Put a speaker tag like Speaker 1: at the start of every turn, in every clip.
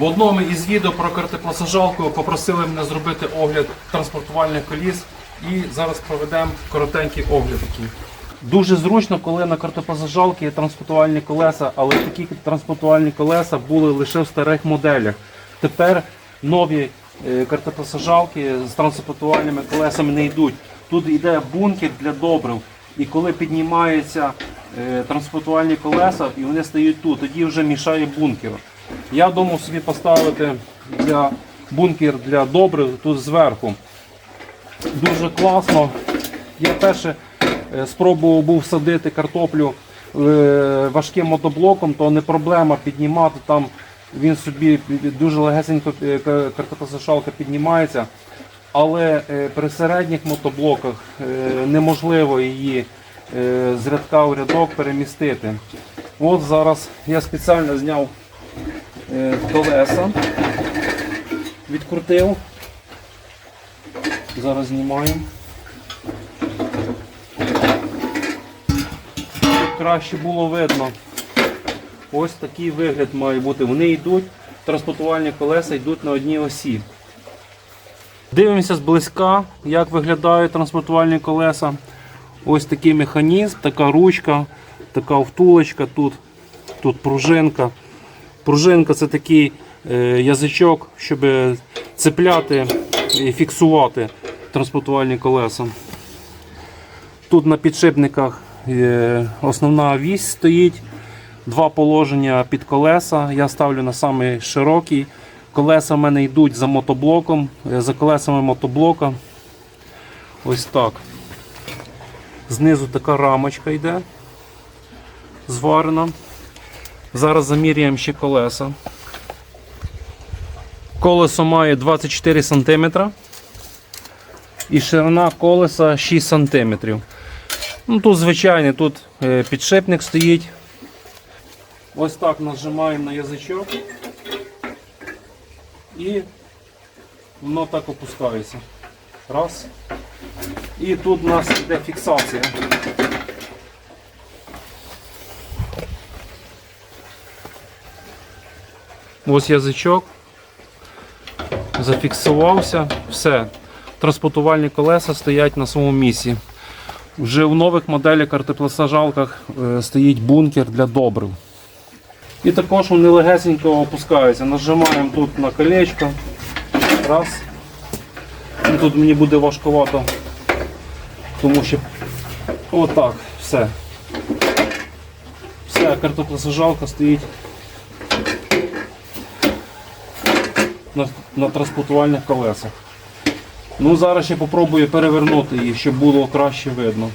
Speaker 1: В одному із відео про картопласажалку попросили мене зробити огляд транспортувальних коліс і зараз проведемо коротенький огляд такий. Дуже зручно, коли на картопласажалки є транспортувальні колеса, але такі транспортувальні колеса були лише в старих моделях. Тепер нові е, картопласажалки з транспортувальними колесами не йдуть. Тут йде бункер для добрив. І коли піднімаються е, транспортувальні колеса і вони стають тут, тоді вже мішає бункер. Я думав собі поставити для бункер для добрив тут зверху. Дуже класно. Я перше е, спробував був садити картоплю е, важким мотоблоком, то не проблема піднімати там. Він собі дуже легесенько е, піднімається. Але при середніх мотоблоках неможливо її з рядка в рядок перемістити. От зараз я спеціально зняв колеса, відкрутив. Зараз знімаємо. Щоб краще було видно. Ось такий вигляд має бути. Вони йдуть, транспортувальні колеса йдуть на одній осі. Дивимося зблизька, як виглядають транспортувальні колеса. Ось такий механізм, така ручка, така втулочка тут, тут пружинка. Пружинка це такий е, язичок, щоб цепляти і фіксувати транспортувальні колеса. Тут на підшипниках е, основна вісь стоїть, два положення під колеса. Я ставлю на самий широкий. Колеса в мене йдуть за мотоблоком, е, за колесами мотоблока. Ось так. Знизу така рамочка йде, зварена. Зараз заміряємо ще колеса. Колесо має 24 см і ширина колеса 6 см. Ну, тут звичайний, тут е, підшипник стоїть. Ось так нажимаємо на язичок і воно так опускається. Раз. І тут у нас йде фіксація. Ось язичок. Зафіксувався. Все. Транспортувальні колеса стоять на своєму місці. Вже в нових моделях картоплесажалках е, стоїть бункер для добрив. І також вони легесенько опускаються. Нажимаємо тут на колечко. Раз. Ну, Тут мені буде важкувато, тому що отак, все. Все, картоплесажалка стоїть на, транспортувальних колесах. Ну, зараз ще попробую перевернути її, щоб було краще видно.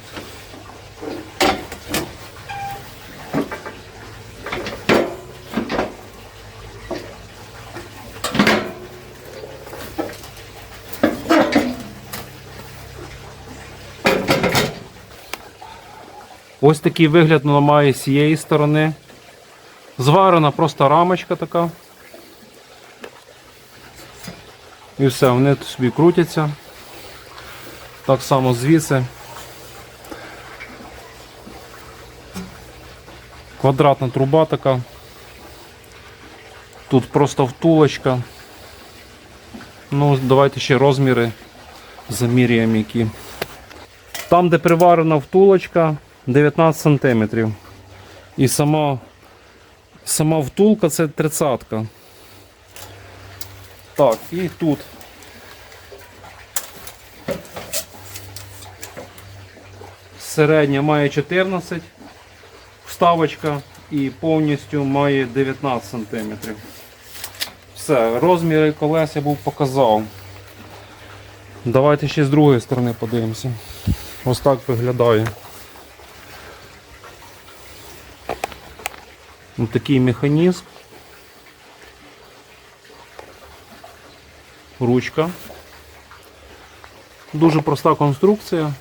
Speaker 1: Ось такий вигляд має з цієї сторони. Зварена просто рамочка така. І все, вони собі крутяться. Так само звідси. Квадратна труба така. Тут просто втулочка. Ну, давайте ще розміри заміряємо які. Там, де приварена втулочка, 19 см. І сама, сама втулка це 30 -ка. Так, і тут. Середня має 14 вставочка і повністю має 19 см. Все, розміри колес я був показав. Давайте ще з другої сторони подивимося. Ось так виглядає. Ось такий механізм. Ручка. Дуже проста конструкція,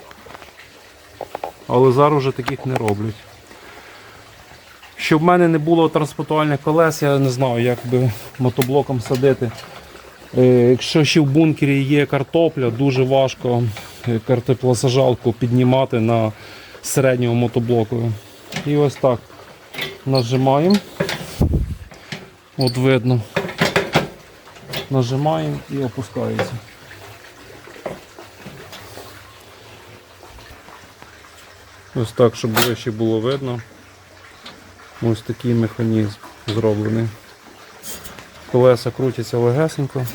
Speaker 1: але зараз вже таких не роблять. Щоб в мене не було транспортувальних колес, я не знаю, як би мотоблоком садити. Е, Якщо ще в бункері є картопля, дуже важко е, картоплосажалку піднімати на середньому мотоблоку. І ось так нажимаємо. От видно. Нажимаємо і опускається. Ось так, щоб ближче було видно. Ось такий механізм зроблений. Колеса крутяться легесенько.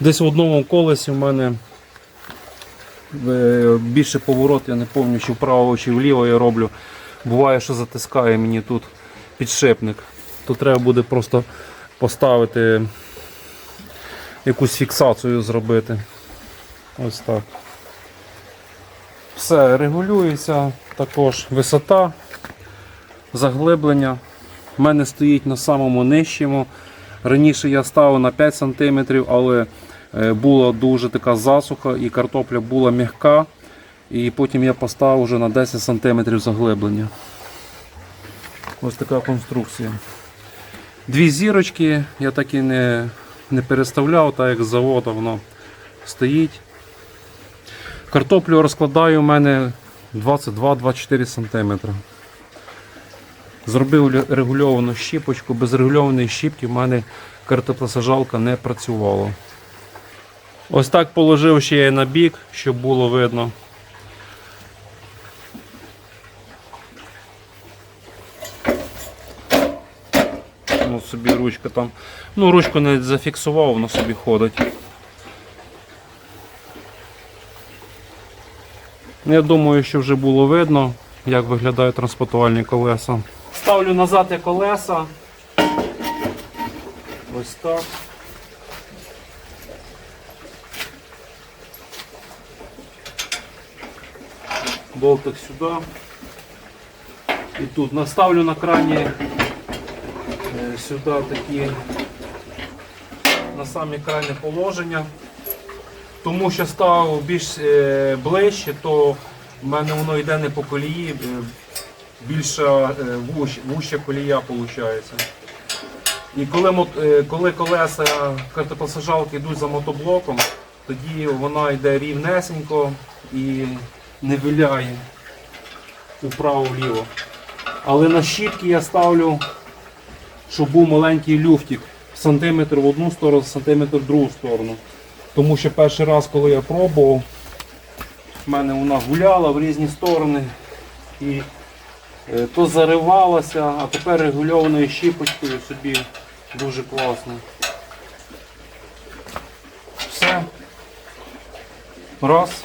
Speaker 1: Десь в одному колесі в мене е, більше поворот, я не пам'ятаю, чи вправо, чи вліво я роблю. Буває, що затискає мені тут підшипник. То треба буде просто поставити якусь фіксацію зробити. Ось так. Все регулюється, також висота, заглиблення. У мене стоїть на самому нижчому. Раніше я ставив на 5 см, але е, була дуже така засуха і картопля була м'яка. І потім я поставив вже на 10 см заглиблення. Ось така конструкція. Дві зірочки я так і не, не переставляв, так як з заводу воно стоїть. Картоплю розкладаю у мене 22-24 см. Зробив регульовану щіпочку. Без регульованої щіпки в мене картоплесажалка не працювала. Ось так положив ще я на бік, щоб було видно. Ну, собі ручка там. Ну, ручку не зафіксував, воно собі ходить. Я думаю, що вже було видно, як виглядають транспортувальні колеса. Ставлю назад я колеса. Ось так. Болтик сюди. І тут наставлю на крані е, сюди такі на самі крайне положення. Тому що ставив більш е, ближче, то в мене воно йде не по колії, е, більша е, вущ, вуща колія виходить. І коли, коли колеса картопосажалки йдуть за мотоблоком, тоді вона йде рівнесенько і не виляє вправо-вліво. Але на щітки я ставлю, щоб був маленький люфтик. Сантиметр в одну сторону, сантиметр в другу сторону. Тому що перший раз, коли я пробував, в мене вона гуляла в різні сторони і е, то заривалася, а тепер регульованою щіпочкою собі дуже класно. Все. Раз.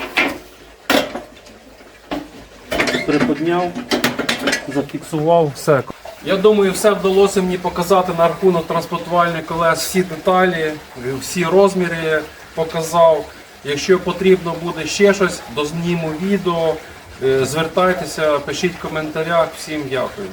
Speaker 1: Приподняв, зафіксував, все. Я думаю, все вдалося мені показати на рахунок транспортувальних колес всі деталі, всі розміри показав. Якщо потрібно буде ще щось, дозніму відео, е, звертайтеся, пишіть в коментарях. Всім дякую.